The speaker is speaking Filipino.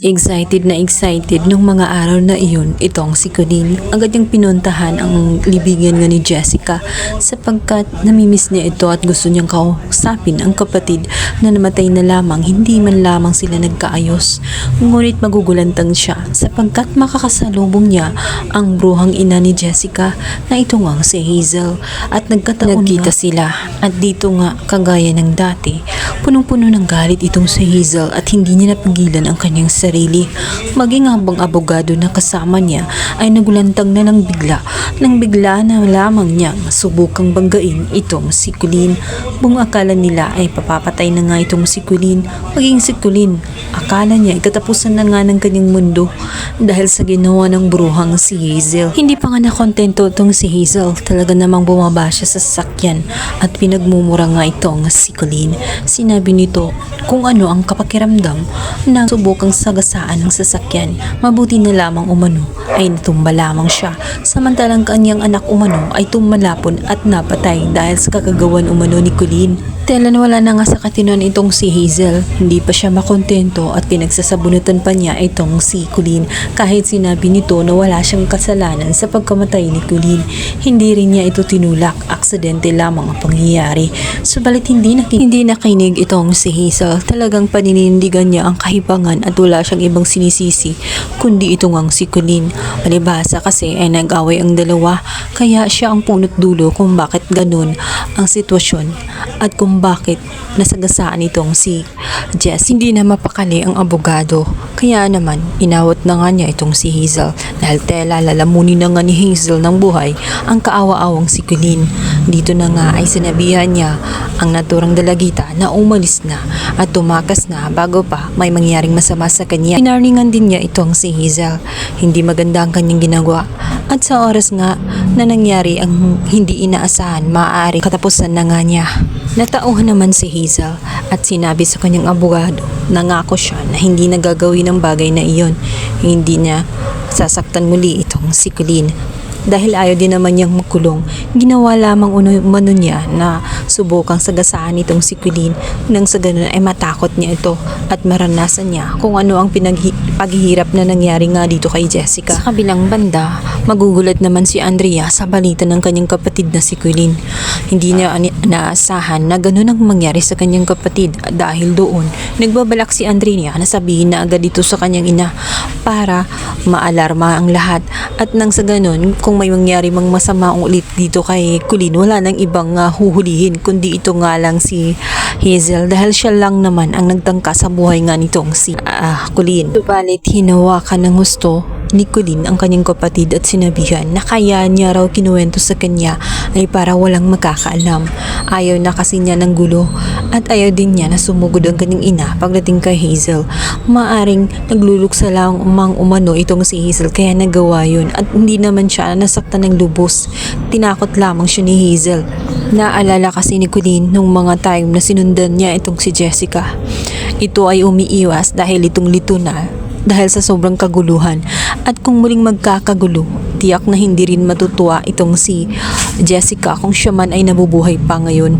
Excited na excited nung mga araw na iyon itong si Colleen. Agad niyang pinuntahan ang libigan nga ni Jessica sapagkat namimiss niya ito at gusto niyang kausapin ang kapatid na namatay na lamang hindi man lamang sila nagkaayos. Ngunit magugulantang siya sapagkat makakasalubong niya ang bruhang ina ni Jessica na ito nga si Hazel at nagkataon Nagkita sila at dito nga kagaya ng dati punong-puno ng galit itong si Hazel at hindi niya napigilan ang kanyang sarili. Maging habang abogado na kasama niya ay nagulantang na lang bigla nang bigla na lamang niya subukang banggain itong si Colleen. Buong akala nila ay papapatay na nga itong si Colleen. Maging si Colleen, akala niya ay katapusan na nga ng kanyang mundo dahil sa ginawa ng bruhang si Hazel. Hindi pa nga nakontento itong si Hazel. Talaga namang bumaba siya sa sasakyan at pinagmumura nga itong si Colleen. Sinabi nito kung ano ang kapakiramdam na subukang sagasaan ng sasakyan. Mabuti na lamang umano ay natumba lamang siya. Samantalang kanyang anak umano ay tumalapon at napatay dahil sa kakagawan umano ni Colleen. Tela na wala na nga sa katinuan itong si Hazel. Hindi pa siya makontento at pinagsasabunutan pa niya itong si Colleen kahit sinabi nito na wala siyang kasalanan sa pagkamatay ni Colleen. Hindi rin niya ito tinulak. Aksidente lamang ang pangyayari. Subalit hindi, nak- hindi nakinig itong si Hazel. Talagang paninindigan niya ang kahibangan at wala siyang ibang sinisisi kundi ito ngang si Colleen. Palibasa kasi ay nag-away ang dalawa kaya siya ang punot dulo kung bakit ganun ang sitwasyon at kung bakit nasagasaan itong si Jess. Hindi na mapakali ang abogado. Kaya naman, inawat na nga niya itong si Hazel dahil tela lalamunin na nga ni Hazel ng buhay ang kaawa-awang si Colleen. Dito na nga ay sinabihan niya ang naturang dalagita na umalis na at tumakas na bago pa may mangyaring masama sa kanya. Pinarningan din niya itong si Hazel. Hindi maganda ang kanyang ginagawa. At sa oras nga na nangyari ang hindi inaasahan, maaari katapusan na nga niya. Natauhan naman si Hazel at sinabi sa kanyang abogado, nangako siya na hindi nagagawin ang bagay na iyon. Hindi niya sasaktan muli itong si Colleen. Dahil ayaw din naman niyang makulong, ginawa lamang umano niya na subukang sagasaan itong si Colleen nang sa ganun ay matakot niya ito at maranasan niya kung ano ang paghihirap na nangyari nga dito kay Jessica. Sa kabilang banda, magugulat naman si Andrea sa balita ng kanyang kapatid na si Colleen. Hindi niya naasahan na ganun ang mangyari sa kanyang kapatid at dahil doon, nagbabalak si Andrea na sabihin na agad ito sa kanyang ina para maalarma ang lahat at nang sa ganun, kung may mangyari mang masama ulit dito kay Colleen, wala nang ibang ah, huhulihin kundi ito nga lang si Hazel dahil siya lang naman ang nagtangka sa buhay nga nitong si ah, Colleen. Subalit hinawakan ng gusto ni Colleen ang kanyang kapatid at sinabihan na kaya niya raw kinuwento sa kanya ay para walang makakaalam. Ayaw na kasi niya ng gulo at ayaw din niya na sumugod ang kanyang ina pagdating kay Hazel. Maaring nagluluksa lang umang umano itong si Hazel kaya nagawa yun at hindi naman siya nasaktan ng lubos. Tinakot lamang siya ni Hazel. Naalala kasi ni Colleen nung mga time na sinundan niya itong si Jessica. Ito ay umiiwas dahil itong lito na dahil sa sobrang kaguluhan. At kung muling magkakagulo tiyak na hindi rin matutuwa itong si Jessica kung siya man ay nabubuhay pa ngayon